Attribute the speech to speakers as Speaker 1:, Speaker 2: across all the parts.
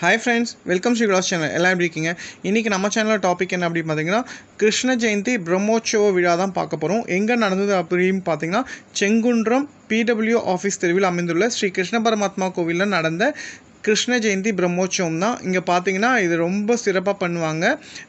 Speaker 1: Hi friends welcome Sri Vilas channel எல்லாம் எப்படி இருக்கீங்க? இன்றைக்கி நம்ம சேனலில் டாபிக் என்ன அப்படின்னு பார்த்தீங்கன்னா கிருஷ்ண ஜெயந்தி பிரம்மோற்சவ விழா தான் பார்க்க போகிறோம் எங்கே நடந்தது அப்படின்னு பார்த்தீங்கன்னா செங்குன்றம் பிடபிள்யூ ஆஃபீஸ் தெருவில் அமைந்துள்ள ஸ்ரீ கிருஷ்ண பரமாத்மா கோவிலில் நடந்த கிருஷ்ண ஜெயந்தி பிரம்மோற்சவம் தான் இங்கே பார்த்தீங்கன்னா இது ரொம்ப சிறப்பாக பண்ணுவாங்க.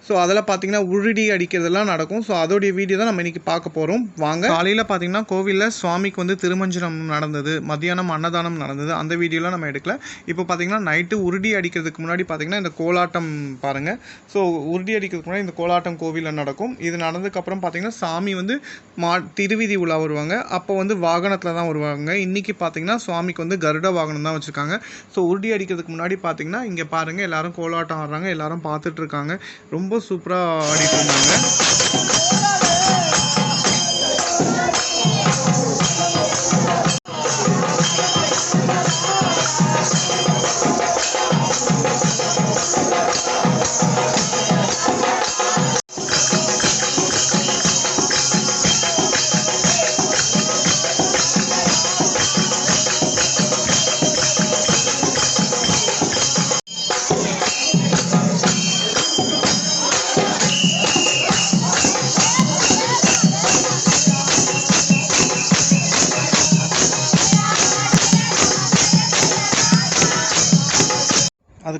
Speaker 1: ஸோ அதில் பார்த்தீங்கன்னா உருடி அடிக்கிறதெல்லாம் நடக்கும். ஸோ அதோடைய வீடியோ தான் நம்ம இன்றைக்கி பார்க்க போகிறோம் வாங்க. காலையில் பார்த்தீங்கன்னா கோவிலில் சுவாமிக்கு வந்து திருமஞ்சனம் நடந்தது மத்தியானம் அன்னதானம் நடந்தது அந்த வீடியோலாம் நம்ம எடுக்கல. இப்போ பார்த்தீங்கன்னா நைட்டு உருடி அடிக்கிறதுக்கு முன்னாடி பார்த்தீங்கன்னா இந்த கோலாட்டம் பாருங்கள் ஸோ உருடி அடிக்கிறதுக்கு முன்னாடி இந்த கோலாட்டம் கோவிலில் நடக்கும். இது நடந்ததுக்கப்புறம் பார்த்தீங்கன்னா சாமி வந்து மா திருவிதி உலா வருவாங்க. அப்போ வந்து வாகனத்தில் தான் வருவாங்க. இன்றைக்கி பார்த்தீங்கன்னா சுவாமிக்கு வந்து கருட வாகனம் தான் வச்சுருக்காங்க. ஸோ உருடி அடிக்கிறதுக்கு முன்னாடி பார்த்தீங்கன்னா இங்கே பாருங்கள் எல்லாரும் கோலாட்டம் ஆடுறாங்க எல்லாரும் பார்த்துட்ருக்காங்க ரொம்ப சூப்பராக ஆடிட்டு இருந்தாங்க.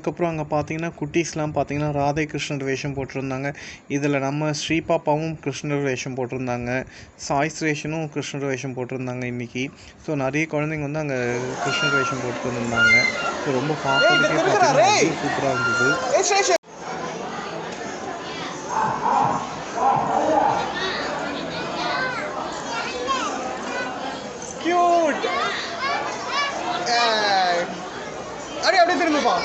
Speaker 1: அதுக்கப்புறம் அங்கே பார்த்தீங்கன்னா குட்டீஸ்லாம் பார்த்தீங்கன்னா ராதை கிருஷ்ணர் வேஷம் போட்டிருந்தாங்க. இதில் நம்ம ஸ்ரீபாப்பாவும் கிருஷ்ணர் வேஷம் போட்டிருந்தாங்க. சாய் சுரேஷனும் கிருஷ்ணர் வேஷம் போட்டிருந்தாங்க இன்றைக்கி ஸோ நிறைய குழந்தைங்க வந்து அங்கே கிருஷ்ணர் வேஷம் போட்டு இருந்தாங்க ஸோ ரொம்ப பார்க்கறதுக்கே பார்த்தீங்கன்னா சூப்பராக இருந்தது கியூட் அடி அப்படியே திரும்பிப்பா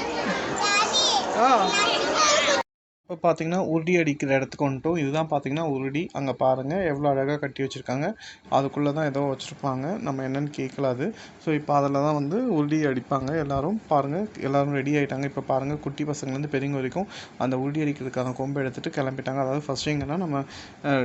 Speaker 1: ஆ இப்போ பார்த்தீங்கன்னா உருடி அடிக்கிற இடத்துக்கு வந்துட்டோம். இதுதான் பார்த்தீங்கன்னா உருடி. அங்கே பாருங்கள் எவ்வளோ அழகாக கட்டி வச்சுருக்காங்க. அதுக்குள்ளே தான் ஏதோ வச்சுருப்பாங்க. நம்ம என்னன்னு கேட்கல அது ஸோ இப்போ அதில் தான் வந்து உருடி அடிப்பாங்க எல்லாரும். பாருங்கள் எல்லோரும் ரெடி ஆகிட்டாங்க இப்போ பாருங்கள் குட்டி பசங்கள்லேருந்து பெரியவங்க வரைக்கும் அந்த உருடி அடிக்கிறதுக்கான கொம்பை எடுத்துகிட்டு கிளம்பிட்டாங்க. அதாவது ஃபஸ்ட்டு எங்கன்னா நம்ம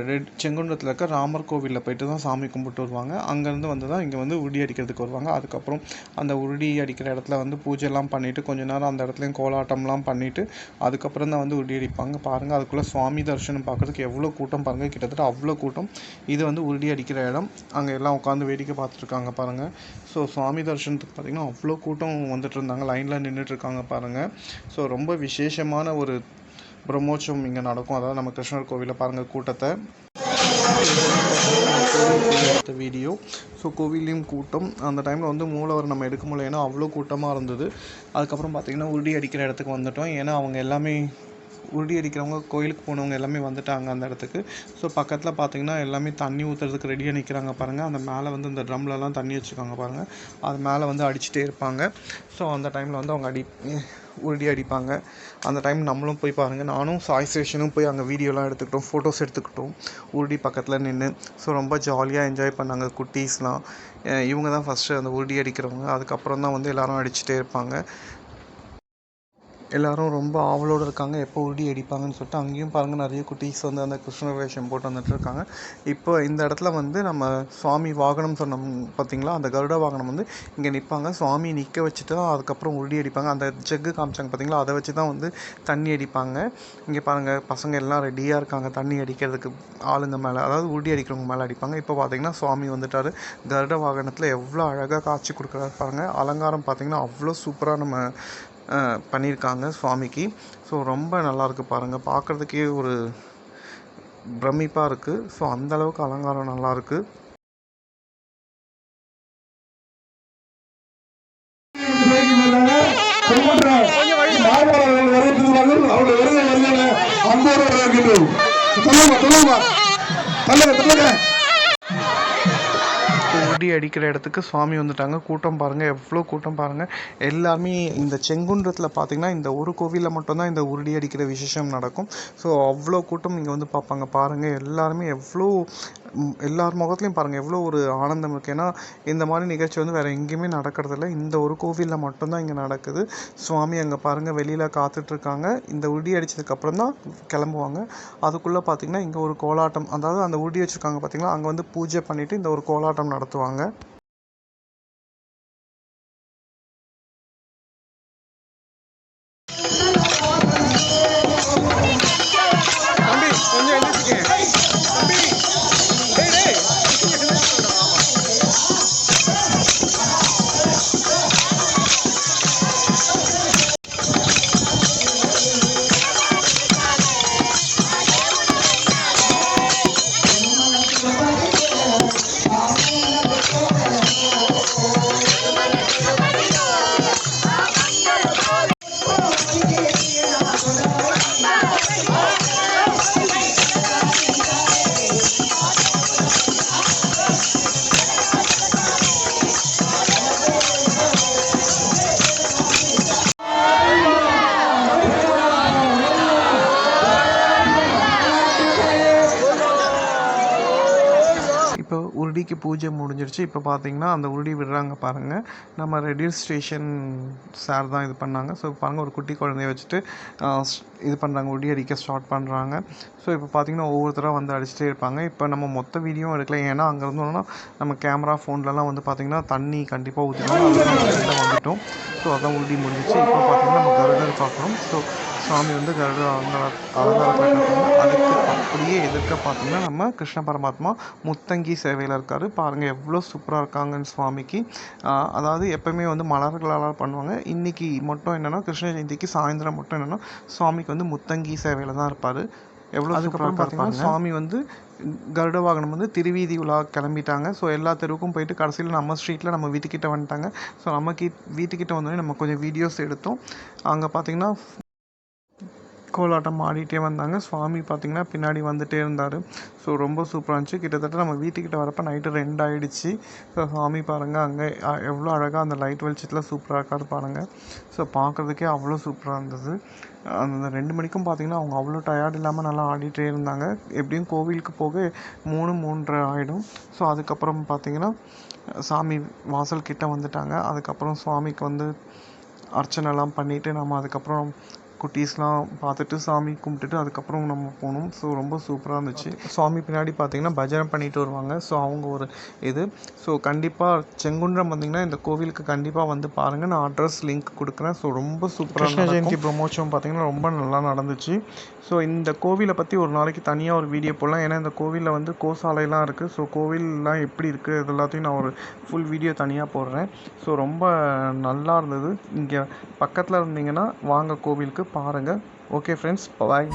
Speaker 1: ரெட் செங்குன்றத்தில் இருக்க ராமர் கோவிலில் போயிட்டு தான் சாமி கும்பிட்டு வருவாங்க. அங்கேருந்து வந்து தான் இங்கே வந்து உருடி அடிக்கிறதுக்கு வருவாங்க. அதுக்கப்புறம் அந்த உருடி அடிக்கிற இடத்துல வந்து பூஜைலாம் பண்ணிவிட்டு கொஞ்ச நேரம் அந்த இடத்துலையும் கோலாட்டம்லாம் பண்ணிவிட்டு அதுக்கப்புறம் தான் வந்து உருடி வைப்பாங்க பாருங்கள் அதுக்குள்ளே சுவாமி தரிசனம் பார்க்குறதுக்கு எவ்வளோ கூட்டம் பாருங்கள் கிட்டத்தட்ட அவ்வளோ கூட்டம். இது வந்து உருடி அடிக்கிற இடம். அங்கே எல்லாம் உட்காந்து வேடிக்கை பார்த்துருக்காங்க பாருங்கள் ஸோ சுவாமி தரிசனத்துக்கு பார்த்திங்கன்னா அவ்வளோ கூட்டம் வந்துட்டு இருந்தாங்க லைனில் நின்றுட்டு இருக்காங்க பாருங்கள் ஸோ ரொம்ப விசேஷமான ஒரு பிரம்மோற்சவம் இங்கே நடக்கும். அதாவது நம்ம கிருஷ்ணர் கோவிலில் பாருங்கள் கூட்டத்தை. எடுத்த வீடியோ ஸோ கோவிலையும் கூட்டம். அந்த டைமில் வந்து மூலவர் நம்ம எடுக்க முடியல. ஏன்னா அவ்வளோ கூட்டமாக இருந்தது. அதுக்கப்புறம் பார்த்திங்கன்னா உருடி அடிக்கிற இடத்துக்கு வந்துட்டோம். ஏன்னா அவங்க எல்லாமே உருடி அடிக்கிறவங்க கோயிலுக்கு போனவங்க எல்லாமே வந்துட்டாங்க அந்த இடத்துக்கு. ஸோ பக்கத்தில் பார்த்தீங்கன்னா எல்லாமே தண்ணி ஊற்றுறதுக்கு ரெடியாக நிற்கிறாங்க பாருங்கள் அந்த மேலே வந்து இந்த ட்ரம்லலாம் தண்ணி வச்சுருக்காங்க பாருங்கள் அது மேலே வந்து அடிச்சுட்டே இருப்பாங்க. ஸோ அந்த டைமில் வந்து அவங்க அடி உருடி அடிப்பாங்க. அந்த டைம் நம்மளும் போய் பாருங்கள் நானும் சாய் ஸ்டேஷனும் போய் அங்கே வீடியோலாம் எடுத்துக்கிட்டோம். ஃபோட்டோஸ் எடுத்துக்கிட்டோம். உருடி பக்கத்தில் நின்று ஸோ ரொம்ப ஜாலியாக என்ஜாய் பண்ணாங்க குட்டீஸ்லாம். இவங்க தான் ஃபஸ்ட்டு அந்த உருடி அடிக்கிறவங்க. அதுக்கப்புறம் தான் வந்து எல்லோரும் அடிச்சுட்டே இருப்பாங்க. எல்லாரும் ரொம்ப ஆவலோடு இருக்காங்க. எப்போ உருடி அடிப்பாங்கன்னு சொல்லிட்டு அங்கேயும் பாருங்கள் நிறைய குட்டீஸ் வந்து அந்த கிருஷ்ணர் வேஷம் போட்டு வந்துட்டு இருக்காங்க. இப்போ இந்த இடத்துல வந்து நம்ம சுவாமி வாகனம் சொன்னோம் பார்த்தீங்களா அந்த கருட வாகனம் வந்து இங்கே நிற்பாங்க சுவாமி நிற்க வச்சுட்டு தான் அதுக்கப்புறம் உருடி அடிப்பாங்க. அந்த ஜெக்கு காமிச்சாங்க பார்த்தீங்களா அதை வச்சு தான் வந்து தண்ணி அடிப்பாங்க. இங்கே பாருங்கள் பசங்க எல்லாம் ரெடியாக இருக்காங்க தண்ணி அடிக்கிறதுக்கு. ஆளுங்க மேலே அதாவது உருடி அடிக்கிறவங்க மேலே அடிப்பாங்க. இப்போ பார்த்தீங்கன்னா சுவாமி வந்துட்டார். கருட வாகனத்தில் எவ்வளோ அழகாக காட்சி கொடுக்குறாரு பாருங்கள் அலங்காரம் பார்த்தீங்கன்னா அவ்வளோ சூப்பராக நம்ம பண்ணியிருக்காங்க சுவாமிக்கு. ஸோ ரொம்ப நல்லாயிருக்கு பாருங்கள் பார்க்குறதுக்கே ஒரு பிரமிப்பாக இருக்குது ஸோ அந்த அளவுக்கு அலங்காரம் நல்லா தள்ளுங்க உருடி அடிக்கிற இடத்துக்கு சுவாமி வந்துட்டாங்க. கூட்டம் பாருங்கள் எவ்வளோ கூட்டம் பாருங்கள் எல்லாமே இந்த செங்குன்றத்தில் பார்த்தீங்கன்னா இந்த ஒரு கோவிலில் மட்டும்தான் இந்த உருடி அடிக்கிற விசேஷம் நடக்கும். ஸோ அவ்வளோ கூட்டம் இங்கே வந்து பார்ப்பாங்க பாருங்கள் எல்லாருமே எவ்வளோ எல்லார் முகத்துலையும் பாருங்கள் எவ்வளோ ஒரு ஆனந்தம் இருக்குது ஏன்னா இந்த மாதிரி நிகழ்ச்சி வந்து வேறு எங்கேயுமே நடக்கிறதில்ல. இந்த ஒரு கோவிலில் மட்டும்தான் இங்கே நடக்குது. சுவாமி அங்கே பாருங்கள் வெளியில் காத்துட்ருக்காங்க. இந்த உருடி அடித்ததுக்கப்புறம் தான் கிளம்புவாங்க. அதுக்குள்ளே பார்த்தீங்கன்னா இங்கே ஒரு கோலாட்டம் அதாவது அந்த உருடி வச்சுருக்காங்க பார்த்தீங்களா அங்கே வந்து பூஜை பண்ணிவிட்டு இந்த ஒரு கோலாட்டம் நடத்துவாங்க. இப்போ உருடிக்கு பூஜை முடிஞ்சிருச்சு. இப்போ பார்த்தீங்கன்னா அந்த உருடி விடுறாங்க பாருங்கள் நம்ம ரெடியூஸ் ஸ்டேஷன் சார் தான் இது பண்ணாங்க. ஸோ பாருங்கள் ஒரு குட்டி குழந்தைய வச்சுட்டு ஸ்- இது பண்ணுறாங்க உருடி அடிக்க ஸ்டார்ட் பண்ணுறாங்க ஸோ இப்போ பார்த்தீங்கன்னா ஒவ்வொருத்தராக வந்து அடிச்சுட்டே இருப்பாங்க. இப்போ நம்ம மொத்த வீடியோவும் எடுக்கலாம் ஏன்னா அங்கேருந்து இருந்தோம்னா நம்ம கேமரா ஃபோன்லலாம் வந்து பார்த்திங்கன்னா தண்ணி கண்டிப்பாக ஊற்றினோம் வந்துட்டோம். ஸோ அதான் உருடி முடிஞ்சிச்சு இப்போ பார்த்தீங்கன்னா நம்ம கருடர் பார்க்குறோம் ஸோ சாமி வந்து கருட அலங்கார அலங்காரத்தில் இருக்காங்க அதுக்கு அப்படியே எதிர்க்க பார்த்தீங்கன்னா நம்ம கிருஷ்ண பரமாத்மா முத்தங்கி சேவையில் இருக்கார். பாருங்கள் எவ்வளோ சூப்பராக இருக்காங்கன்னு சுவாமிக்கு. அதாவது எப்போவுமே வந்து மலர்களால் பண்ணுவாங்க. இன்றைக்கி மட்டும் என்னென்னா கிருஷ்ண ஜெயந்திக்கு சாயந்தரம் மட்டும் என்னென்னா சுவாமிக்கு வந்து முத்தங்கி சேவையில் தான் இருப்பார். எவ்வளோ அதுக்கப்புறம் பார்த்தீங்கன்னா சுவாமி வந்து கருட வாகனம் வந்து திருவீதி உலா கிளம்பிட்டாங்க. ஸோ எல்லா தெருவுக்கும் போயிட்டு கடைசியில் நம்ம ஸ்ட்ரீட்டில் நம்ம வீட்டுக்கிட்ட வந்துட்டாங்க. ஸோ நம்ம கீ வீட்டுக்கிட்ட வந்தோடனே நம்ம கொஞ்சம் வீடியோஸ் எடுத்தோம். அங்கே பார்த்தீங்கன்னா கோலாட்டம் ஆடிட்டே வந்தாங்க. சுவாமி பார்த்திங்கன்னா பின்னாடி வந்துட்டே இருந்தார். ஸோ ரொம்ப சூப்பராக இருந்துச்சு. கிட்டத்தட்ட நம்ம வீட்டுக்கிட்ட வரப்போ நைட்டு ரெண்டு ஆகிடுச்சு ஸோ சுவாமி பாருங்கள் அங்கே எவ்வளோ அழகாக அந்த லைட் வெளிச்சத்தில் சூப்பராக இருக்காரு பாருங்கள் ஸோ பார்க்குறதுக்கே அவ்வளோ சூப்பராக இருந்தது. அந்த ரெண்டு மணிக்கும் பார்த்தீங்கன்னா அவங்க அவ்வளோ டயர்ட் இல்லாமல் நல்லா ஆடிட்டே இருந்தாங்க. எப்படியும் கோவிலுக்கு போக மூணு மூன்றரை ஆகிடும் ஸோ அதுக்கப்புறம் பார்த்தீங்கன்னா சாமி வாசல் கிட்ட வந்துட்டாங்க. அதுக்கப்புறம் சுவாமிக்கு வந்து அர்ச்சனைலாம் பண்ணிவிட்டு நம்ம அதுக்கப்புறம் குட்டீஸ்லாம் பார்த்துட்டு சாமி கும்பிட்டுட்டு அதுக்கப்புறம் நம்ம போனோம். ஸோ ரொம்ப சூப்பராக இருந்துச்சு. சுவாமி பின்னாடி பார்த்தீங்கன்னா பஜனை பண்ணிட்டு வருவாங்க. ஸோ அவங்க ஒரு இது. ஸோ கண்டிப்பாக செங்குன்றம் வந்தீங்கன்னா இந்த கோவிலுக்கு கண்டிப்பாக வந்து பாருங்கள் நான் அட்ரஸ் லிங்க் கொடுக்குறேன். ஸோ ரொம்ப சூப்பராக கிருஷ்ண ஜெயந்தி ப்ரொமோஷன் பார்த்தீங்கன்னா ரொம்ப நல்லா நடந்துச்சு. ஸோ இந்த கோவிலை பற்றி ஒரு நாளைக்கு தனியாக ஒரு வீடியோ போடலாம். ஏன்னா இந்த கோவிலில் வந்து கோசாலைலாம் இருக்குது ஸோ கோவில்லாம் எப்படி இருக்குது இது எல்லாத்தையும் நான் ஒரு ஃபுல் வீடியோ தனியாக போடுறேன். ஸோ ரொம்ப நல்லா இருந்தது. இங்கே பக்கத்தில் இருந்தீங்கன்னா வாங்க கோவிலுக்கு பாருங்கள் ஓகே ஃப்ரெண்ட்ஸ் பாய்